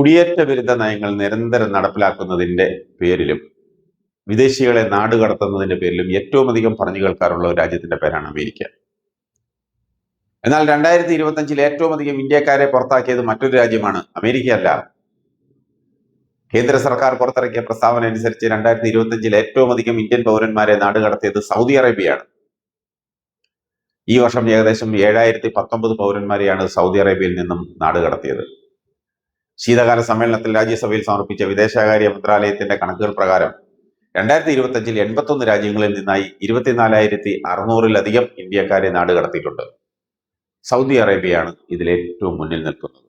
കുടിയേറ്റ വിരുദ്ധ നയങ്ങൾ നിരന്തരം നടപ്പിലാക്കുന്നതിന്റെ പേരിലും വിദേശികളെ നാടുകടത്തുന്നതിന്റെ പേരിലും ഏറ്റവും അധികം പറഞ്ഞു കേൾക്കാറുള്ള ഒരു രാജ്യത്തിന്റെ പേരാണ് അമേരിക്ക. എന്നാൽ രണ്ടായിരത്തി ഇരുപത്തഞ്ചിൽ ഏറ്റവും അധികം ഇന്ത്യക്കാരെ പുറത്താക്കിയത് മറ്റൊരു രാജ്യമാണ് അമേരിക്കയല്ല. കേന്ദ്ര സർക്കാർ പുറത്തിറക്കിയ പ്രസ്താവന അനുസരിച്ച് രണ്ടായിരത്തി ഇരുപത്തഞ്ചിൽ ഏറ്റവും അധികം ഇന്ത്യൻ പൗരന്മാരെ നാടുകടത്തിയത് സൗദി അറേബ്യയാണ്. ഈ വർഷം ഏകദേശം ഏഴായിരത്തി പത്തൊമ്പത് പൗരന്മാരെയാണ് സൗദി അറേബ്യയിൽ നിന്നും നാടുകടത്തിയത് ശീതകാല സമ്മേളനത്തിൽ രാജ്യസഭയിൽ സമർപ്പിച്ച വിദേശകാര്യ മന്ത്രാലയത്തിന്റെ കണക്കുകൾ പ്രകാരം രണ്ടായിരത്തി ഇരുപത്തഞ്ചിൽ എൺപത്തൊന്ന് രാജ്യങ്ങളിൽ നിന്നായി ഇരുപത്തിനാലായിരത്തി അറുന്നൂറിലധികം ഇന്ത്യക്കാരെ നാടുകടത്തിയിട്ടുണ്ട് സൗദി അറേബ്യയാണ് ഇതിൽ ഏറ്റവും മുന്നിൽ നിൽക്കുന്നത്.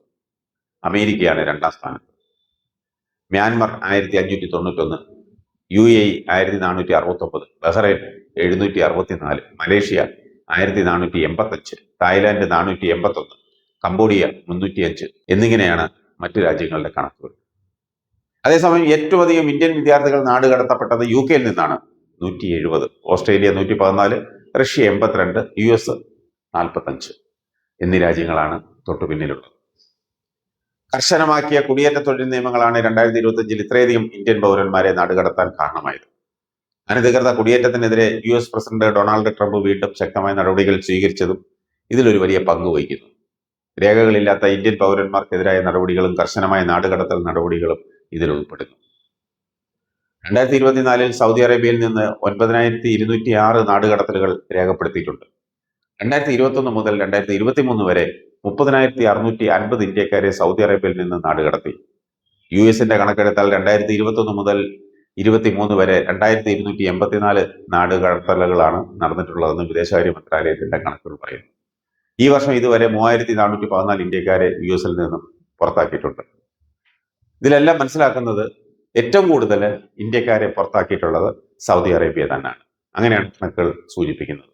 അമേരിക്കയാണ് രണ്ടാം സ്ഥാനത്ത്. മ്യാൻമർ ആയിരത്തി അഞ്ഞൂറ്റി തൊണ്ണൂറ്റൊന്ന് യു എ ആയിരത്തി നാനൂറ്റി അറുപത്തൊമ്പത് ബഹ്റൈൻ എഴുന്നൂറ്റി അറുപത്തിനാല് മലേഷ്യ ആയിരത്തി നാനൂറ്റി എൺപത്തഞ്ച് തായ്ലാന്റ് നാനൂറ്റി എൺപത്തൊന്ന് കംബോഡിയ മുന്നൂറ്റി അഞ്ച് എന്നിങ്ങനെയാണ് മറ്റു രാജ്യങ്ങളുടെ കണക്കുകൾ. അതേസമയം ഏറ്റവും അധികം ഇന്ത്യൻ വിദ്യാർത്ഥികൾ നാട് കടത്തപ്പെട്ടത് യു കെയിൽ നിന്നാണ്. നൂറ്റി എഴുപത് ഓസ്ട്രേലിയ നൂറ്റി പതിനാല് റഷ്യ എൺപത്തിരണ്ട് യു എസ് നാൽപ്പത്തഞ്ച് എന്നീ രാജ്യങ്ങളാണ് തൊട്ടു പിന്നിലുള്ളത്. കർശനമാക്കിയ കുടിയേറ്റ തൊഴിൽ നിയമങ്ങളാണ് രണ്ടായിരത്തി ഇരുപത്തഞ്ചിൽ ഇത്രയധികം ഇന്ത്യൻ പൗരന്മാരെ നാടുകടത്താൻ കാരണമായത്. അനധികൃത കുടിയേറ്റത്തിനെതിരെ U S president Donald Trump വീണ്ടും ശക്തമായ നടപടികൾ സ്വീകരിച്ചതും ഇതിലൊരു വലിയ പങ്ക് വഹിക്കുന്നു. രേഖകളില്ലാത്ത ഇന്ത്യൻ പൗരന്മാർക്കെതിരായ നടപടികളും കർശനമായ നാടുകടത്തൽ നടപടികളും ഇതിൽ ഉൾപ്പെടുന്നു. രണ്ടായിരത്തി ഇരുപത്തിനാലിൽ സൗദി അറേബ്യയിൽ നിന്ന് ഒൻപതിനായിരത്തി ഇരുന്നൂറ്റി ആറ് നാടുകടത്തലുകൾ രേഖപ്പെടുത്തിയിട്ടുണ്ട്. രണ്ടായിരത്തി ഇരുപത്തൊന്ന് മുതൽ രണ്ടായിരത്തി ഇരുപത്തി മൂന്ന് വരെ മുപ്പതിനായിരത്തി അറുന്നൂറ്റി അൻപത് ഇന്ത്യക്കാരെ സൗദി അറേബ്യയിൽ നിന്ന് നാടുകടത്തി. യു എസിന്റെ കണക്കെടുത്താൽ രണ്ടായിരത്തി ഇരുപത്തൊന്ന് മുതൽ ഇരുപത്തി മൂന്ന് വരെ രണ്ടായിരത്തി ഇരുന്നൂറ്റി എൺപത്തിനാല് നാടുകടത്തലുകളാണ് നടന്നിട്ടുള്ളതെന്ന് വിദേശകാര്യ മന്ത്രാലയത്തിന്റെ കണക്കുകൾ പറയുന്നു. ഈ വർഷം ഇതുവരെ മൂവായിരത്തി നാനൂറ്റി പതിനാല് ഇന്ത്യക്കാരെ യു എസിൽ നിന്നും പുറത്താക്കിയിട്ടുണ്ട്. ഇതിലെല്ലാം മനസ്സിലാക്കുന്നത് ഏറ്റവും കൂടുതൽ ഇന്ത്യക്കാരെ പുറത്താക്കിയിട്ടുള്ളത് സൗദി അറേബ്യ തന്നെയാണ് അങ്ങനെയാണ് കണക്കുകൾ സൂചിപ്പിക്കുന്നത്.